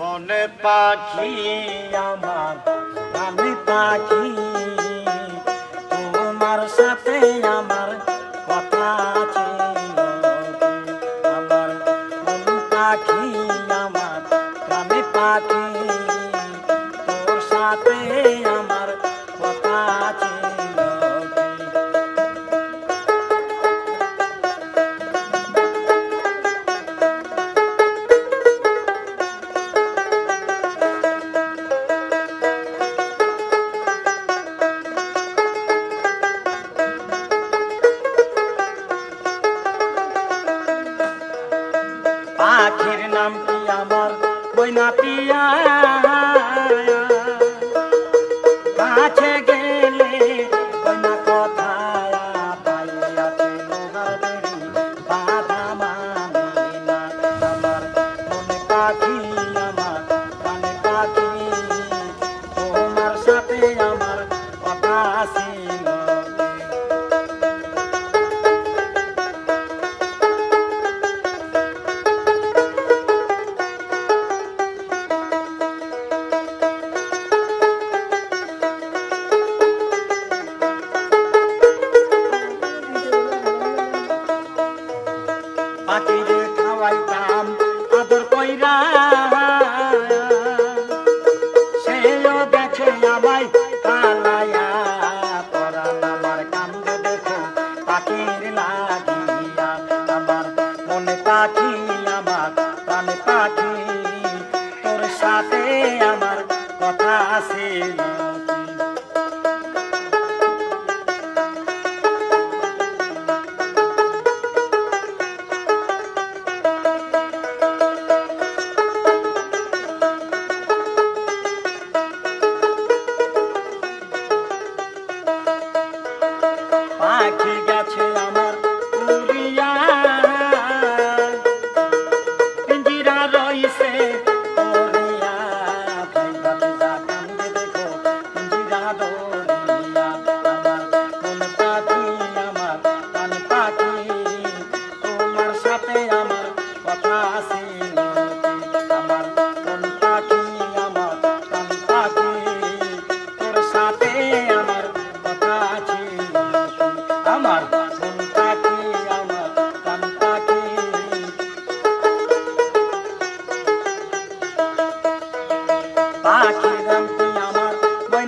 মনে পাখি আমার আমি পাখি। তোমার সাথে পাখির নাম কি আমার? বইনাটিয়া কাছে খাওয়াইতাম আদর কইরা। সেও গেছে আমায় পালাইয়া পরান আমার কান্দ দেখো পাখির লাগিয়া। আমার মনে পাখি, আমার প্রাণে পাখি, তোর সাথে আমার কথা ছিল।